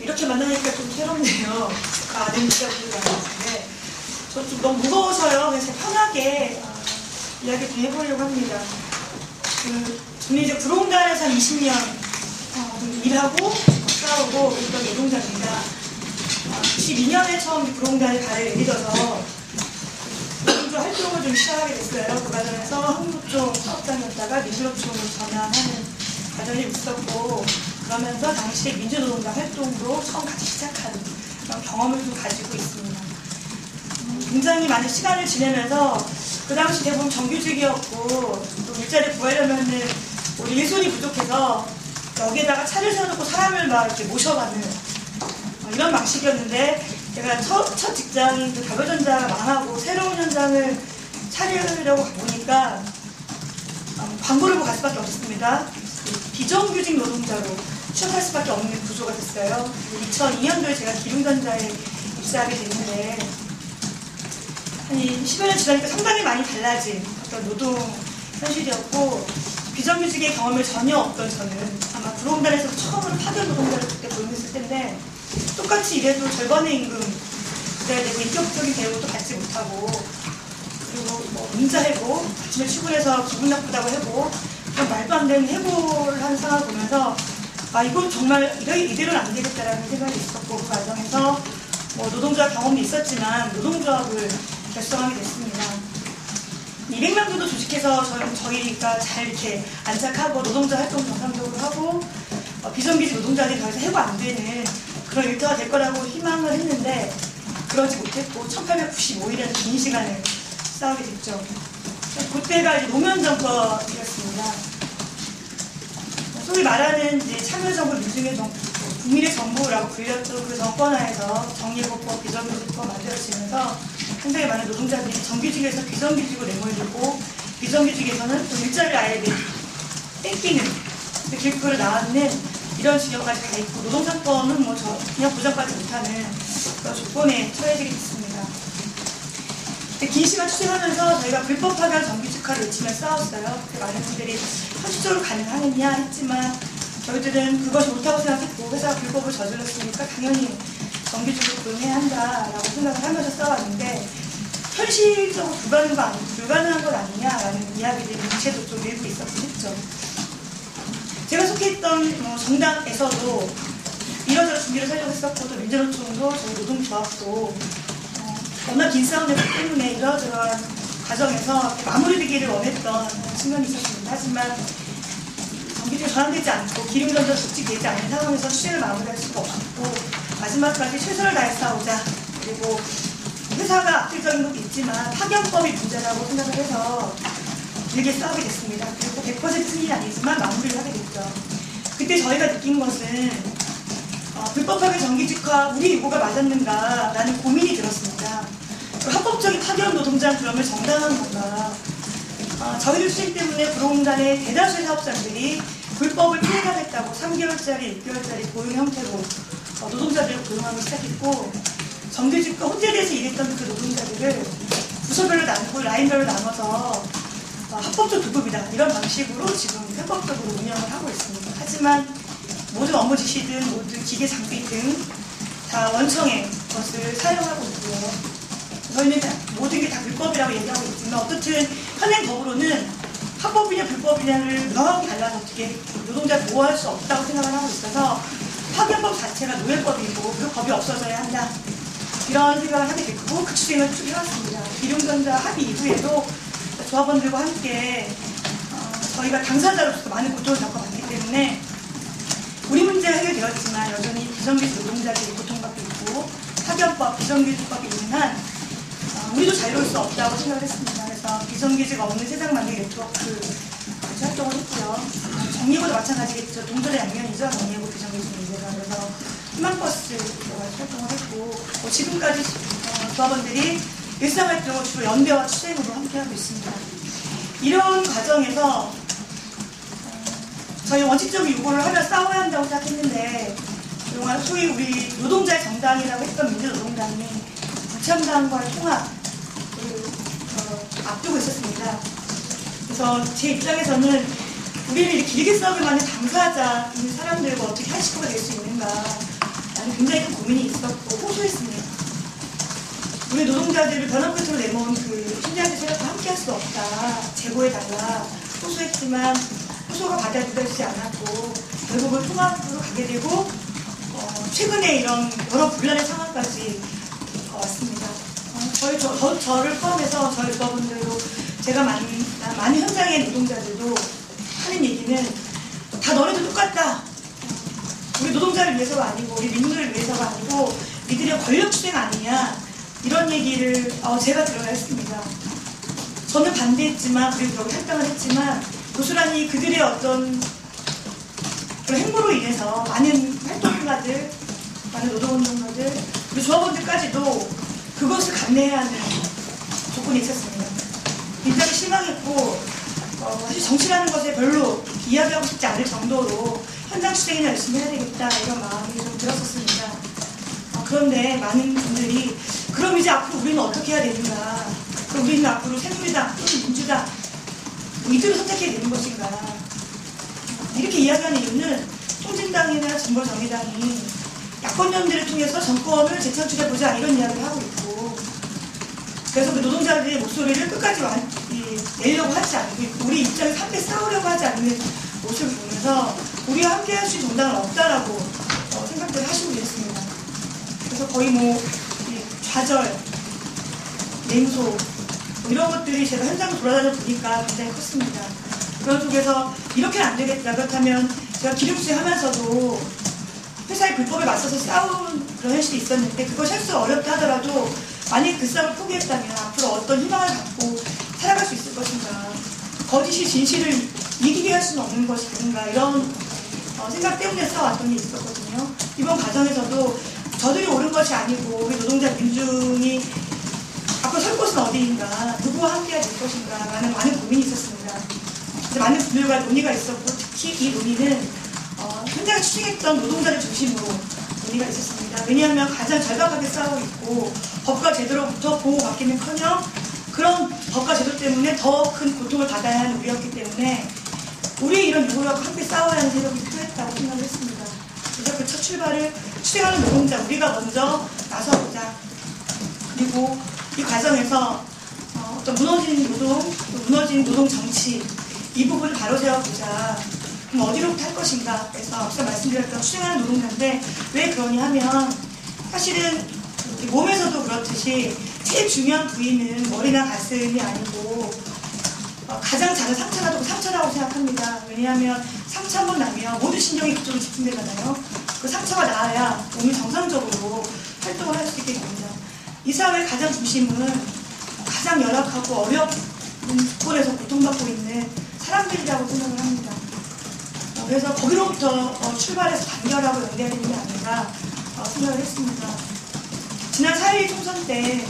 이렇게 만나니까 좀 새롭네요. 그 아는 기자분들 많은데 저 좀 너무 무거워서요. 그래서 편하게 아, 이야기 좀 해보려고 합니다. 그 저는 이제 구롱단에서 한 20년 어, 일하고 싸우고 있던 노동자입니다. 아, 92년에 처음 구롱단에 발을 내딛어서 노동조 활동을 좀 시작하게 됐어요. 그 과정에서 한국쪽 사업장이었다가 민주노총으로 전환하는 과정이 있었고 그러면서 당시에 민주노동자 활동으로 처음 같이 시작하는 그런 경험을 좀 가지고 있습니다. 음, 굉장히 많은 시간을 지내면서 그 당시 대부분 정규직이었고 또 일자리 구하려면은 우리 일손이 부족해서 여기에다가 차를 세워놓고 사람을 막 이렇게 모셔가는 어, 이런 방식이었는데 제가 첫, 첫 직장인 그 가로전자가 망하고 새로운 현장을 차리려고 보니까 어, 광고를 보고 갈 수밖에 없었습니다. 비정규직 노동자로 취업할 수밖에 없는 구조가 됐어요. 2002년도에 제가 기름전자에 입사하게 됐는데 한 10여 년 지나니까 상당히 많이 달라진 어떤 노동 현실이었고 비정규직의 경험을 전혀 없던 저는 아마 구로공단에서 처음으로 파견 노동자를 그때 고용했을 텐데 똑같이 일해도 절반의 임금 그래야 되고 인격적인 대우도 받지 못하고 그리고 뭐 문자 해고 아침에 출근해서 기분 나쁘다고 해고 말도 안 되는 해고를 하는 상황을 보면서 아 이건 정말 이대로는 안 되겠다라는 생각이 있었고 그 과정에서 뭐 노동조합 경험이 있었지만 노동조합을 결성하게 됐습니다. 200명 정도 조직해서 저희, 저희가 잘 이렇게 안착하고 노동자 활동 정상적으로 하고 어, 비정규직 노동자들이 더 이상 해고 안 되는 그런 일터가 될 거라고 희망을 했는데 그러지 못했고 1895일이라는 긴 시간을 싸우게 됐죠. 그때가 이제 노무현 정권이었습니다. 소위 말하는 이제 참여정부 민중의 정부, 국민의 정부라고 불렸던 그 정권 하에서 정예보법, 비정규직법 만들어지면서 상당히 많은 노동자들이 정규직에서 비정규직으로 내몰리고 비정규직에서는 또 일자리를 아예 뺏기는 그 길거리로 나왔는 이런 지경까지 가 있고 노동사건은 뭐 저 그냥 보장받지 못하는 그런 조건에 처해지게 됐습니다. 근데 긴 시간 추진하면서 저희가 불법 파견 정규직화를 외치며 싸웠어요. 많은 분들이 현실적으로 가능하겠냐 했지만 저희들은 그것이 옳다고 생각했고 회사가 불법을 저질렀으니까 당연히 정규직으로 고용해야 한다라고 생각을 하면서 싸웠는데 현실적으로 불가능한 불가능한 건 아니냐라는 이야기들이 문체도 좀 일부 있었긴 했죠. 제가 속해 있던 뭐 정당에서도 이러저러 준비를 하려고 했었고 또 민주노총도 저희 노동조합도 어, 워낙 긴 싸움이었기 때문에 이러저러한 과정에서 마무리되기를 원했던 측면이 있었습니다. 하지만 정규직이 전환되지 않고 기름 전도 조직되지 않는 상황에서 취재를 마무리할 수가 없었고 마지막까지 최선을 다해 싸우자 그리고 회사가 악질적인 것도 있지만 파견법이 문제라고 생각을 해서 길게 싸우게 됐습니다. 그리고 100% 승인이 아니지만 마무리를 하게 됐죠. 그때 저희가 느낀 것은 어, 불법하게 정규직화 우리 요구가 맞았는가라는 고민이 들었습니다. 그리고 합법적인 파견 노동자 그러면 정당한 건가? 어, 저희들 수익 때문에 구로공단의 대다수의 사업장들이 불법을 피해가겠다고 3개월짜리, 6개월짜리 고용 형태로 어, 노동자들을 고용하기 시작했고 정규직과 혼재돼서 일했던 그 노동자들을 부서별로 나누고 라인별로 나눠서 어, 합법적 두급이다 이런 방식으로 지금 합법적으로 운영을 하고 있습니다. 하지만 모든 업무 지시든 모든 기계 장비 등 다 원청의 것을 사용하고 있고요. 저희는 다- 모든 게 다 불법이라고 얘기하고 있지만 어떻든 현행 법으로는 합법이냐 불법이냐를 명확히 갈라서 어떻게 노동자를 보호할 수 없다고 생각을 하고 있어서 파견법 자체가 노예법이고 그 법이 없어져야 한다. 이런 생각을 하게 됐고 그 추진을 쭉 해왔습니다. 기룡전자 합의 이후에도 조합원들과 함께 어, 저희가 당사자로서 많은 고통을 겪어봤기 때문에 우리 문제가 해결되었지만 여전히 비정규직 노동자들이 고통받고 있고 파견법, 비정규직법이 있는 한 어, 우리도 자유로울 수 없다고 생각을 했습니다. 그래서 비정규직 없는 세상 만들기 네트워크 같이 활동을 했고요. 어, 정예고도 마찬가지겠죠. 동전의 양면이죠. 정예고 비정규직 문제가. 그래서 희망버스로 같이 활동을 했고 뭐 지금까지 어, 조합원들이 일상활동을 주로 연대와 추생으로 함께하고 있습니다. 이런 과정에서 저희 원칙적인 요구를 하며 싸워야 한다고 생각했는데 그동안 소위 우리 노동자의 정당이라고 했던 민주노동당이 부참당과의 통합을 어, 앞두고 있었습니다. 그래서 제 입장에서는 이렇게 길게 싸우기만 한 당사자 인 사람들과 어떻게 한 식구가 될 수 있는가 라는 호소했습니다. 우리 노동자들을 변화 끝으로 내몬 그 신자들 세력과 함께 할 수 없다. 제고해달라. 호소했지만 호소가 받아들여지지 않았고 결국은 통합으로 가게 되고 어, 최근에 이런 여러 분란의 상황까지 어, 왔습니다. 어, 저희 저, 저, 저를 포함해서 저희 여러분들도 제가 많은 많은 현장의 노동자들도 하는 얘기는 다 너네도 똑같다. 우리 노동자를 위해서가 아니고 우리 민주를 위해서가 아니고 이들의 권력 추행 아니냐 이런 얘기를 어, 제가 들어야 했습니다. 저는 반대했지만 그리고 여기 할당을 했지만 고스란히 그들의 어떤 그런 행보로 인해서 많은 활동가들, 많은 노동운동가들, 그리고 조합원들까지도 그것을 감내해야 하는 조건이 있었습니다. 굉장히 실망했고 어, 사실 정치라는 것에 별로 이야기하고 싶지 않을 정도로 현장 수행이나 열심히 해야 되겠다 이런 마음이 좀 들었었습니다. 어, 그런데 많은 분들이 그럼 이제 앞으로 우리는 어떻게 해야 되는가? 그럼 우리는 앞으로 새누리당 또는 민주당 뭐 이들을 선택해야 되는 것인가? 이렇게 이야기하는 이유는 통진당이나 진보정의당이 야권연대를 통해서 정권을 재창출해보자 이런 이야기를 하고 있고 그래서 그 노동자들의 목소리를 끝까지 와- 이, 내려고 하지 않고 우리 입장에서 함께 싸우려고 하지 않는 모습을 보면서 우리와 함께 할 수 있는 정당은 없다라고 어, 생각들을 하시고 계셨습니다. 그래서 거의 뭐이 좌절, 냉소 뭐 이런 것들이 제가 현장을 돌아다녀 보니까 굉장히 컸습니다. 그런 속에서 이렇게는 안 되겠다. 그렇다면 제가 기름수행 하면서도 회사의 불법에 맞서서 싸운 그런 현실이 있었는데 그것이 할 수 어렵다 하더라도 만약 그 싸움을 포기했다면 앞으로 어떤 희망을 갖고 살아갈 수 있을 것인가 거짓이 진실을 이기게 할 수는 없는 것이 아닌가 이런 어, 생각 때문에 싸웠던 게 있었거든요. 이번 과정에서도 저들이 옳은 것이 아니고 우리 노동자 민중이 앞으로 설 곳은 어디인가 누구와 함께해야 될 것인가 라는 많은 고민이 있었습니다. 이제 많은 분들과 논의가 있었고 특히 이 논의는 어, 현장에 추진했던 노동자를 중심으로 논의가 있었습니다. 왜냐하면 가장 절박하게 싸우고 있고 법과 제도로부터 보호받기는커녕 그런 법과 제도 때문에 더 큰 고통을 받아야 하는 우리였기 때문에 우리 이런 누구와 함께 싸워야 하는 세력이 필요했다고 생각을 했습니다. 그래서 그 첫 출발을 추진하는 노동자 우리가 먼저 나서보자. 그리고 이 과정에서 어, 떤 무너진 노동, 또 무너진 노동 정치 이 부분을 바로 세워보자. 그럼 어디로부터 할 것인가? 그래서 앞서 말씀드렸던 추진하는 노동자인데 왜 그러냐 하면 사실은 이 몸에서도 그렇듯이 제일 중요한 부위는 머리나 가슴이 아니고 어, 가장 작은 상처라도 그 상처라고 생각합니다. 왜냐하면 상처 한번 나면 모든 신경이 그쪽으로 집중되잖아요. 그 상처가 나아야 몸이 정상적으로 활동을 할 수 있게 됩니다. 이 사회의 가장 중심은 가장 열악하고 어려운 조건에서 고통받고 있는 사람들이라고 생각을 합니다. 어, 그래서 거기로부터 어, 출발해서 단결하고 연대해야 되는 게 아닌가 어, 생각을 했습니다. 지난 4.1 총선 때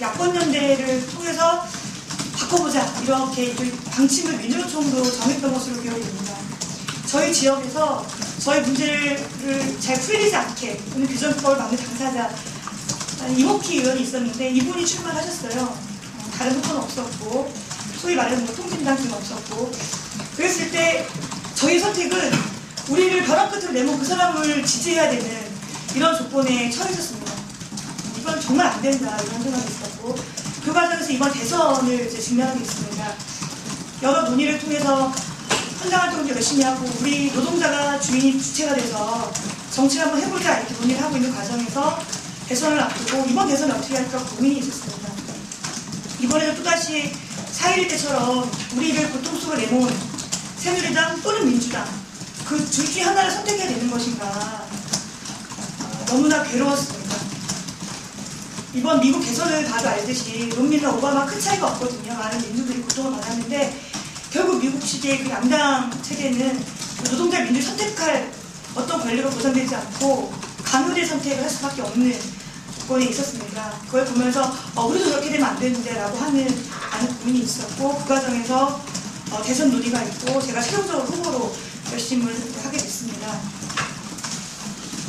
야권연대를 통해서 바꿔보자 이렇게 저희 방침을 민주노총도 정했던 것으로 기억이 됩니다. 저희 지역에서 저희 문제를 잘 풀리지 않게 오늘 규정법을 만든 당사자 이목희 의원이 있었는데 이분이 출마하셨어요. 어, 다른 후보는 없었고 소위 말하는 뭐 통진당은 없었고 그랬을 때 저희 선택은 우리를 벼락 끝으로 내몬 그 사람을 지지해야 되는 이런 조건에 처해졌습니다. 이건 정말 안 된다 이런 생각이 있었고 그 과정에서 이번 대선을 이제 직면하게 있습니다. 여러 논의를 통해서 현장 활동도 열심히 하고 우리 노동자가 주인이 주체가 돼서 정치를 한번 해보자 이렇게 논의를 하고 있는 과정에서 대선을 앞두고 이번 대선 어떻게 할까 고민이 있었습니다. 이번에도 또다시 4.1 때처럼 우리를 고통 속에 내몬 새누리당 또는 민주당 그 둘 중에 하나를 선택해야 되는 것인가 어, 너무나 괴로웠습니다. 이번 미국 대선을 봐도 알듯이 롬니와 오바마 큰 차이가 없거든요. 많은 민주들이 고통을 받았는데 결국 미국식의 그 양당 체제는 그 노동자 민주 선택할 어떤 권리가 보장되지 않고 강요된 선택을 할 수밖에 없는 조건이 있었습니다. 그걸 보면서 어, 우리도 그렇게 되면 안 되는데 라고 하는 많은 고민이 있었고 그 과정에서 어, 대선 논의가 있고 제가 최종적으로 후보로 결심을 하게 됐습니다.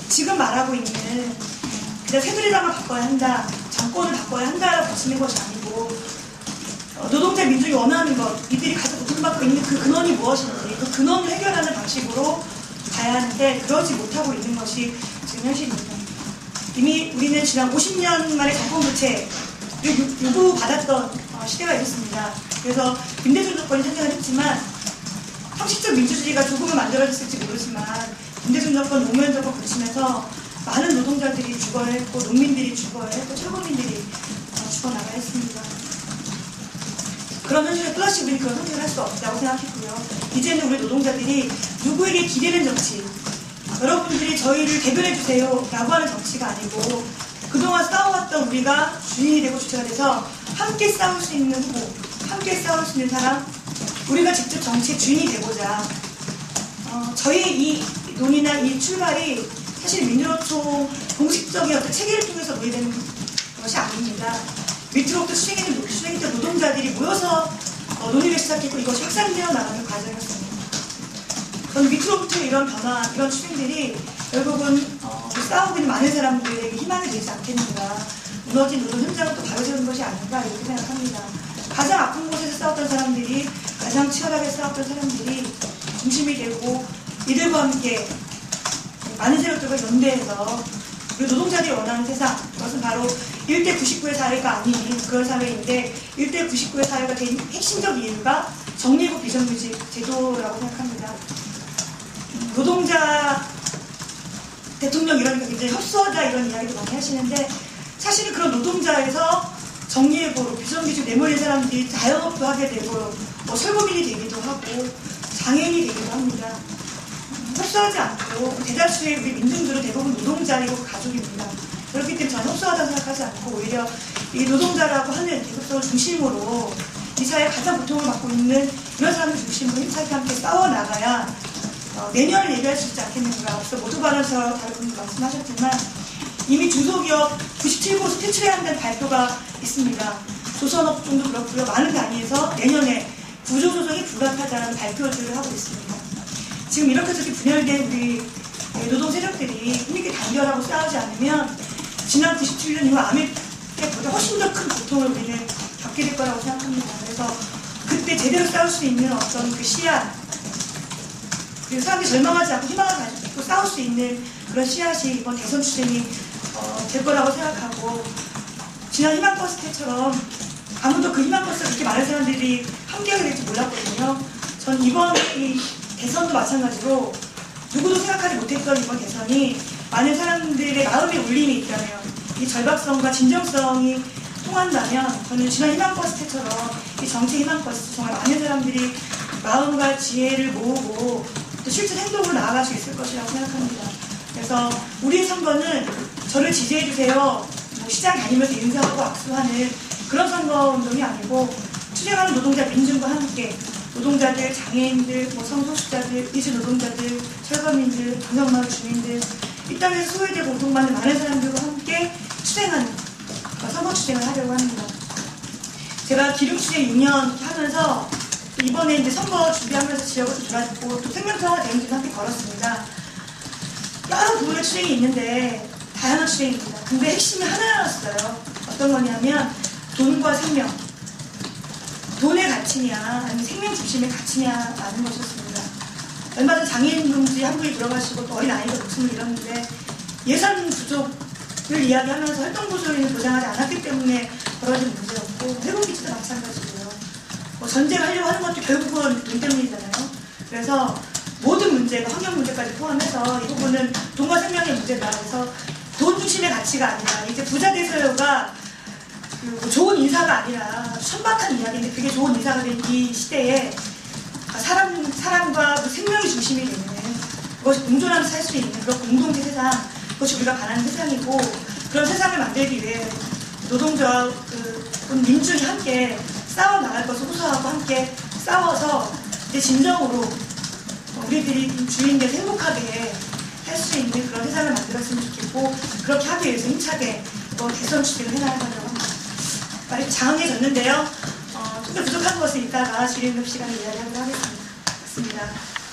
지금 말하고 있는 그냥 새누리당을 바꿔야 한다, 정권을 바꿔야 한다라고 붙이는 것이 아니고 어, 노동자 민중이 원하는 것, 이들이 가장 고통받고 있는 그 근원이 무엇인지 그 근원을 해결하는 방식으로 가야 하는데 그러지 못하고 있는 것이 지금 현실입니다. 이미 우리는 지난 50년 만에 정권 교체를 요- 요구받았던 어, 시대가 있었습니다. 그래서 김대중 정권이 탄생을 했지만 형식적 민주주의가 조금은 만들어졌을지 모르지만 김대중 정권 노무현 정권 거치면서 많은 노동자들이 죽어야 했고 농민들이 죽어야 했고 철거민들이 어, 죽어나가야 했습니다. 그런 현실에 또다시 우리는 그런 선택을 할 수 없다고 생각했고요. 이제는 우리 노동자들이 누구에게 기대는 정치, 여러분들이 저희를 대변해주세요 라고 하는 정치가 아니고 그동안 싸워왔던 우리가 주인이 되고 주체가 돼서 함께 싸울 수 있는 후보, 함께 싸울 수 있는 사람, 우리가 직접 정치의 주인이 되고자 어, 저희의 이 논의나 이 출발이 사실 민주노총 공식적인 어떤 체계를 통해서 논의되는 것이 아닙니다. 밑으로부터 수행했는 수행했던 노동자들이 모여서 어, 논의를 시작했고 이것이 확산되어 나가는 과정이었습니다. 저는 밑으로부터 이런 변화, 이런 추진들이 결국은 어, 우리 싸우고 있는 많은 사람들에게 희망이 되지 않겠는가. 무너진 노동 현장을 또 바로세우는 것이 아닌가 이렇게 생각합니다. 가장 아픈 곳에서 싸웠던 사람들이 가장 치열하게 싸웠던 사람들이 중심이 되고 이들과 함께 많은 세력들과 연대해서 우리 노동자들이 원하는 세상 그것은 바로 1대 99의 사회가 아닌 그런 사회인데 1대 99의 사회가 된 핵심적 이유가 정리국 비정규직 제도라고 생각합니다. 음, 노동자 대통령 이러니까 굉장히 협소하다 이런 이야기도 많이 하시는데 사실은 그런 노동자에서 정리해보로 비정규직 내몰린 사람들이 자영업도 하게 되고 뭐 설거민이 되기도 하고 장애인이 되기도 합니다. 협소하지 않고 대다수의 우리 민중들은 대부분 노동자이고 가족입니다. 그렇기 때문에 저는 협소하다고 생각하지 않고 오히려 이 노동자라고 하는 계속적으로 중심으로 이 사회에 가장 고통을 받고 있는 이런 사람들 중심으로 힘차게 함께 싸워나가야 어, 내년을 얘기할 수 있지 않겠는가. 그래서 모두 발언에서 다른 분들 말씀하셨지만 이미 중소기업 97곳을 퇴출해야 한다는 발표가 있습니다. 조선업종도 그렇고요. 많은 단위에서 내년에 구조조정이 불가피하다는 발표들을 하고 있습니다. 지금 이렇게 저렇게 분열된 우리 노동 세력들이 힘있게 단결하고 싸우지 않으면 지난 97년 이후 아밀 때보다 훨씬 더 큰 고통을 우리는 겪게 될 거라고 생각합니다. 그래서 그때 제대로 싸울 수 있는 어떤 그 씨앗 그리고 사람들이 절망하지 않고 희망을 가지고 싸울 수 있는 그런 씨앗이 이번 대선 투쟁이 어, 될 거라고 생각하고 지난 희망 버스 때처럼 아무도 그 희망 버스에 그렇게 많은 사람들이 함께하게 될지 몰랐거든요. 전 이번 이 대선도 마찬가지로 누구도 생각하지 못했던 이번 대선이 많은 사람들의 마음의 울림이 있다면 이 절박성과 진정성이 통한다면 저는 지난 희망버스 때처럼 이 정치 희망버스 정말 많은 사람들이 마음과 지혜를 모으고 또 실제 행동으로 나아갈 수 있을 것이라고 생각합니다. 그래서 우리의 선거는 저를 지지해주세요. 뭐 시장 다니면서 인사하고 악수하는 그런 선거 운동이 아니고 투쟁하는 노동자 민중과 함께 노동자들, 장애인들, 뭐 성소수자들, 이주 노동자들, 철거민들, 방역마을 주민들 이 땅에서 소외되고 고통받는 많은 사람들과 함께 어, 선거 투쟁을 하려고 합니다. 제가 기름추쟁 6년 하면서 이번에 이제 선거 준비하면서 지역을 좀 돌아다니고 또 생명통화 대행진도 함께 걸었습니다. 여러 부분의 추쟁이 있는데 다양한 추쟁입니다. 근데 핵심이 하나였어요. 어떤 거냐면 돈과 생명. 돈의 가치냐 아니면 생명 중심의 가치냐라는 것이었습니다. 얼마 전 장애인 동지 한 분이 들어가시고 또 어린 아이가 목숨을 잃었는데 예산 부족을 이야기하면서 활동 보조인을 보장하지 않았기 때문에 벌어진 문제였고 회복기지도 마찬가지고요. 뭐 전쟁을 하려고 하는 것도 결국은 돈 때문이잖아요. 그래서 모든 문제가 환경 문제까지 포함해서 이 부분은 돈과 생명의 문제다. 그래서 돈 중심의 가치가 아니라 이제 부자 대서요가 그뭐 좋은 인사가 아니라 천박한 이야기인데 그게 좋은 인사가 된 이 시대에 사람 사람과 그 생명이 중심이 되는 그것이 공존하면서 살 수 있는 그런 공동체 세상 그것이 우리가 바라는 세상이고 그런 세상을 만들기 위해 노동자와 그 민중이 함께 싸워 나갈 것을 호소하고 함께 싸워서 이제 진정으로 우리들이 주인들 행복하게 할 수 있는 그런 세상을 만들었으면 좋겠고 그렇게 하기 위해서 힘차게 뭐 개선 추진을 해나가려고 합니다. 많이 장황해졌는데요. 어, 조금 부족한 것을 이따가 질의응답 시간에 이야기하도록 하겠습니다. 맞습니다.